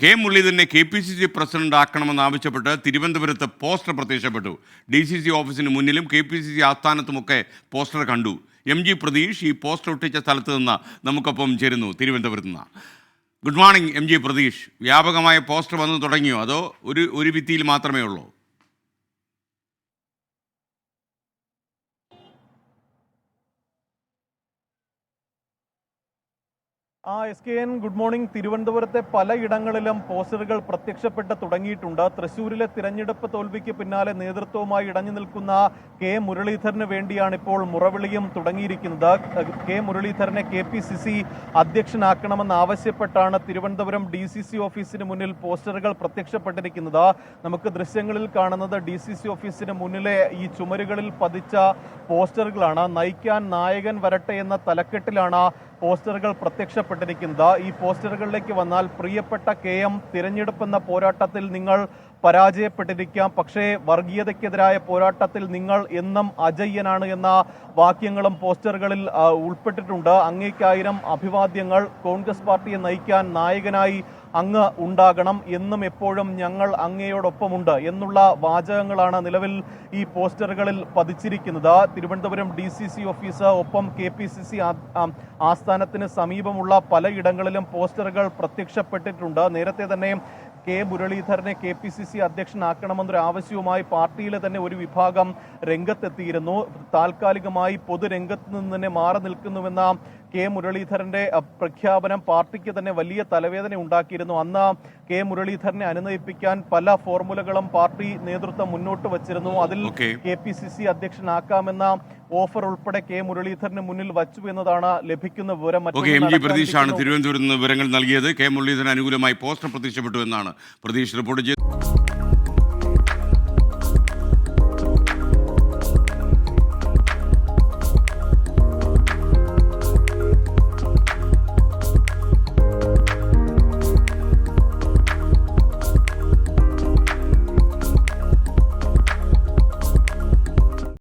K മുരളീധരനെ K P C C president ആക്കണമെന്നാവശ്യപ്പെട്ട് തിരുവനന്തപുരത്ത് poster പ്രത്യക്ഷപ്പെട്ടു. ഡി സി സി ഓഫീസിന് മുന്നിലും കെ പി സി സി ആസ്ഥാനത്തുമൊക്കെ പോസ്റ്റർ കണ്ടു. എം ജി പ്രതീഷ് ഈ പോസ്റ്റർ ഒട്ടിച്ച സ്ഥലത്ത് നിന്ന് നമുക്കൊപ്പം ചേരുന്നു തിരുവനന്തപുരത്ത് നിന്ന്. Good morning M G Pratheesh. വ്യാപകമായ പോസ്റ്റർ വന്നു തുടങ്ങിയോ? അതോ ഒരു ഒരു ഭിത്തിയിൽ മാത്രമേ ഉള്ളൂ? ആ S K N good morning. തിരുവനന്തപുരത്തെ പലയിടങ്ങളിലും പോസ്റ്ററുകൾ പ്രത്യക്ഷപ്പെട്ട് തുടങ്ങിയിട്ടുണ്ട്. തൃശൂരിലെ തിരഞ്ഞെടുപ്പ് തോൽവിക്ക് പിന്നാലെ നേതൃത്വവുമായി ഇടഞ്ഞു നിൽക്കുന്ന കെ മുരളീധരന് വേണ്ടിയാണ് ഇപ്പോൾ മുറവിളിയും തുടങ്ങിയിരിക്കുന്നത്. കെ മുരളീധരനെ കെ പി സി സി അധ്യക്ഷനാക്കണമെന്ന് ആവശ്യപ്പെട്ടാണ് തിരുവനന്തപുരം ഡി സി സി ഓഫീസിന് മുന്നിൽ പോസ്റ്ററുകൾ പ്രത്യക്ഷപ്പെട്ടിരിക്കുന്നത്. നമുക്ക് ദൃശ്യങ്ങളിൽ കാണുന്നത് ഡി സി സി ഓഫീസിന് മുന്നിലെ ഈ ചുമരുകളിൽ പതിച്ച പോസ്റ്ററുകളാണ്. നയിക്കാൻ നായകൻ വരട്ടെ എന്ന തലക്കെട്ടിലാണ് പോസ്റ്ററുകൾ പ്രത്യക്ഷപ്പെട്ടിരിക്കുന്നത്. ഈ പോസ്റ്ററുകളിലേക്ക് വന്നാൽ പ്രിയപ്പെട്ട കെ എം തിരഞ്ഞെടുപ്പെന്ന പോരാട്ടത്തിൽ നിങ്ങൾ പരാജയപ്പെട്ടിരിക്കാം. പക്ഷേ വർഗീയതയ്ക്കെതിരായ പോരാട്ടത്തിൽ നിങ്ങൾ എന്നും അജയ്യനാണ് എന്ന വാക്യങ്ങളും പോസ്റ്ററുകളിൽ ഉൾപ്പെട്ടിട്ടുണ്ട്. അങ്ങേക്കായിരം അഭിവാദ്യങ്ങൾ കോൺഗ്രസ് പാർട്ടിയെ നയിക്കാൻ നായകനായി അങ്ങ് ഉണ്ടാകണം എന്നും എപ്പോഴും ഞങ്ങൾ അങ്ങയോടൊപ്പമുണ്ട് എന്നുള്ള വാചകങ്ങളാണ് നിലവിൽ ഈ പോസ്റ്ററുകളിൽ പതിച്ചിരിക്കുന്നത്. Thiruvananthapuram D C C office ഒപ്പം കെ പി സി സി ആസ്ഥാനത്തിന് സമീപമുള്ള പലയിടങ്ങളിലും പോസ്റ്ററുകൾ പ്രത്യക്ഷപ്പെട്ടിട്ടുണ്ട്. നേരത്തെ തന്നെ കെ മുരളീധരനെ കെ പി സി സി അധ്യക്ഷനാക്കണമെന്നൊരു ആവശ്യവുമായി പാർട്ടിയിലെ തന്നെ ഒരു വിഭാഗം രംഗത്തെത്തിയിരുന്നു. താൽക്കാലികമായി പൊതുരംഗത്ത് നിന്ന് തന്നെ മാറി നിൽക്കുന്നുവെന്ന കെ മുരളീധരന്റെ പ്രഖ്യാപനം പാർട്ടിക്ക് തന്നെ വലിയ തലവേദന ഉണ്ടാക്കിയിരുന്നു. അന്ന് കെ മുരളീധരനെ അനുനയിപ്പിക്കാൻ പല ഫോർമുലകളും പാർട്ടി നേതൃത്വം മുന്നോട്ട് വച്ചിരുന്നു. അതിൽ കെ പി സി സി അധ്യക്ഷനാക്കാമെന്ന ഓഫർ ഉൾപ്പെടെ കെ മുരളീധരന് മുന്നിൽ വച്ചു എന്നതാണ് ലഭിക്കുന്ന വിവരം. ഓക്കെ മറ്റൊന്ന് എം ജി പ്രതീഷാണ് തിരുവനന്തപുരത്ത് നിന്ന് വിവരങ്ങൾ നൽകിയത്. കെ മുരളീധരൻ അനുകൂലമായി പോസ്റ്റർ പ്രത്യക്ഷപ്പെട്ടു എന്നാണ് പ്രതീഷ് റിപ്പോർട്ട് ചെയ്തത്.